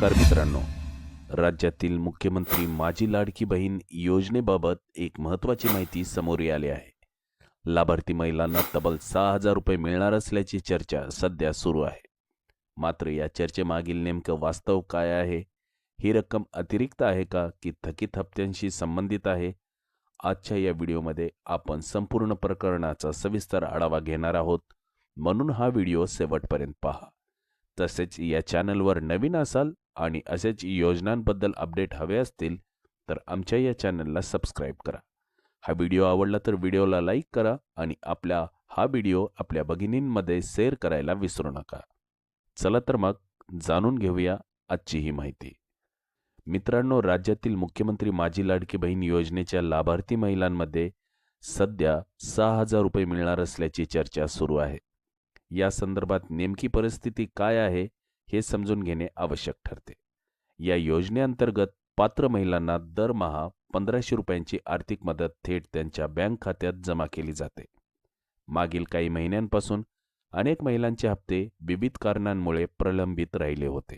नमस्कार मित्रांनो. राज्यातील मुख्यमंत्री माझी लाडकी बहीण योजनेबाबत एक महत्त्वाची माहिती समोर आली आहे. लाभार्थी महिलांना तब्बल सहा हजार रुपये मिळणार असल्याची चर्चा सध्या सुरू आहे. मात्र या चर्चेमागील नेमकं वास्तव काय आहे? ही रक्कम अतिरिक्त आहे का की थकीत हप्त्यांशी संबंधित आहे? आजच्या या व्हिडिओमध्ये आपण संपूर्ण प्रकरणाचा सविस्तर आढावा घेणार आहोत. म्हणून हा व्हिडिओ शेवटपर्यंत पहा. तसेच या चॅनलवर नवीन असाल आणि असेच योजनांबद्दल अपडेट हवे असतील तर आमच्या या चॅनलला सबस्क्राईब करा. हा व्हिडिओ आवडला तर व्हिडिओला लाईक करा आणि आपल्या हा व्हिडिओ आपल्या भगिनींमध्ये शेअर करायला विसरू नका. चला तर मग जाणून घेऊया आजची ही माहिती. मित्रांनो राज्यातील मुख्यमंत्री माझी लाडकी बहीण योजनेच्या लाभार्थी महिलांमध्ये सध्या सहा हजार रुपये मिळणार असल्याची चर्चा सुरू आहे. या संदर्भात नेमकी परिस्थिती काय आहे? हे समजून घेणे आवश्यक ठरते. या योजनेअंतर्गत पात्र महिलांना दरमहा पंधराशे रुपयांची आर्थिक मदत थेट त्यांच्या बँक खात्यात जमा केली जाते. मागील काही महिन्यांपासून अनेक महिलांचे हप्ते विविध कारणांमुळे प्रलंबित राहिले होते.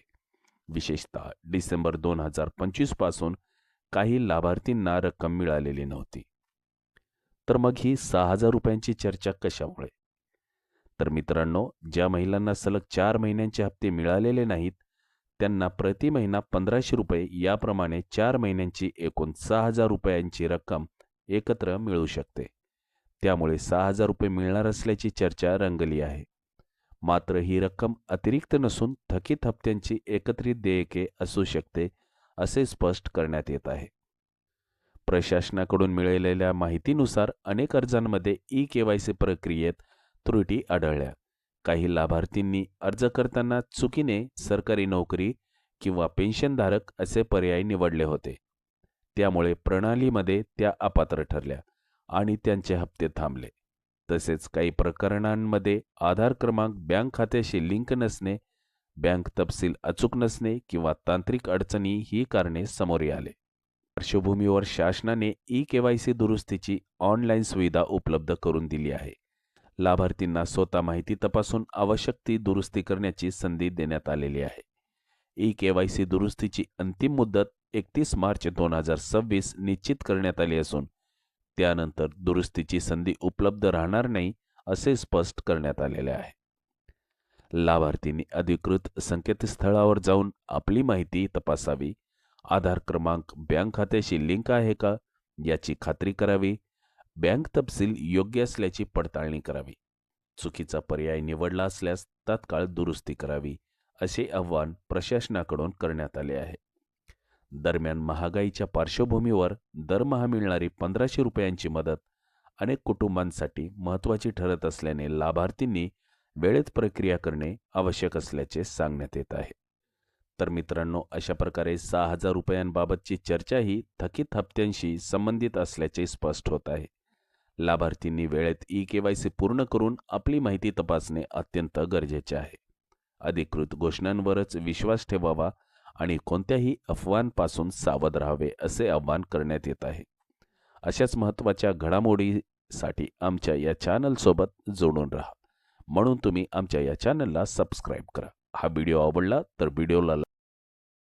विशेषतः डिसेंबर दोन हजार पंचवीसपासून काही लाभार्थींना रक्कम मिळालेली नव्हती. तर मग ही सहा हजार रुपयांची चर्चा कशामुळे? तर मित्रांनो ज्या महिलांना सलग चार महिन्यांचे हप्ते मिळालेले नाहीत त्यांना प्रति महिना पंधराशे रुपये याप्रमाणे चार महिन्यांची एकूण सहा हजार रुपयांची रक्कम एकत्र मिळू शकते. त्यामुळे सहा हजार रुपये मिळणार असल्याची चर्चा रंगली आहे. मात्र ही रक्कम अतिरिक्त नसून थकीत हप्त्यांची एकत्रित देयके असू शकते असे स्पष्ट करण्यात येत आहे. प्रशासनाकडून मिळालेल्या माहितीनुसार अनेक अर्जांमध्ये ई के वाय सी प्रक्रियेत त्रुटी आढळल्या. काही लाभार्थींनी अर्ज करताना चुकीने सरकारी नोकरी किंवा पेन्शनधारक असे पर्याय निवडले होते. त्यामुळे प्रणालीमध्ये त्या अपात्र ठरल्या आणि त्यांचे हप्ते थांबले. तसेच काही प्रकरणांमध्ये आधार क्रमांक बँक खात्याशी लिंक नसणे बँक तपशील अचूक नसणे किंवा तांत्रिक अडचणी ही कारणे समोर आले. पार्श्वभूमीवर शासनाने ई केवायसी दुरुस्तीची ऑनलाईन सुविधा उपलब्ध करून दिली आहे. लाभार्थींना स्वतः माहिती तपासून आवश्यक ती दुरुस्ती करण्याची संधी देण्यात आलेली आहे. ई के वाय सी दुरुस्तीची अंतिम मुदत एकतीस मार्च दोन हजार सव्वीस निश्चित करण्यात आली असून त्यानंतर दुरुस्तीची संधी उपलब्ध राहणार नाही असे स्पष्ट करण्यात आलेले आहे. लाभार्थींनी अधिकृत संकेतस्थळावर जाऊन आपली माहिती तपासावी. आधार क्रमांक बँक खात्याशी लिंक आहे का? याची खात्री करावी. बँक तपशील योग्य असल्याची पडताळणी करावी. चुकीचा पर्याय निवडला असल्यास तात्काळ दुरुस्ती करावी असे आव्हान प्रशासनाकडून करण्यात आले आहे. दरम्यान महागाईच्या पार्श्वभूमीवर दरमहा मिळणारी पंधराशे रुपयांची मदत अनेक कुटुंबांसाठी महत्त्वाची ठरत असल्याने लाभार्थींनी वेळेत प्रक्रिया करणे आवश्यक असल्याचे सांगण्यात येत आहे. तर मित्रांनो अशा प्रकारे सहा हजार रुपयांबाबतची चर्चा ही थकीत हप्त्यांशी संबंधित असल्याचे स्पष्ट होत आहे. लाभार्थींनी वेळेत ई के वाय सी पूर्ण करून आपली माहिती तपासणे अत्यंत गरजेचे आहे. अधिकृत घोषणांवरच विश्वास ठेवावा आणि कोणत्याही अफवांपासून सावध राहावे असे आवाहन करण्यात येत आहे. अशाच महत्त्वाच्या घडामोडीसाठी आमच्या या चॅनलसोबत जोडून राहा. म्हणून तुम्ही आमच्या या चॅनलला सबस्क्राईब करा. हा व्हिडिओ आवडला तर व्हिडिओला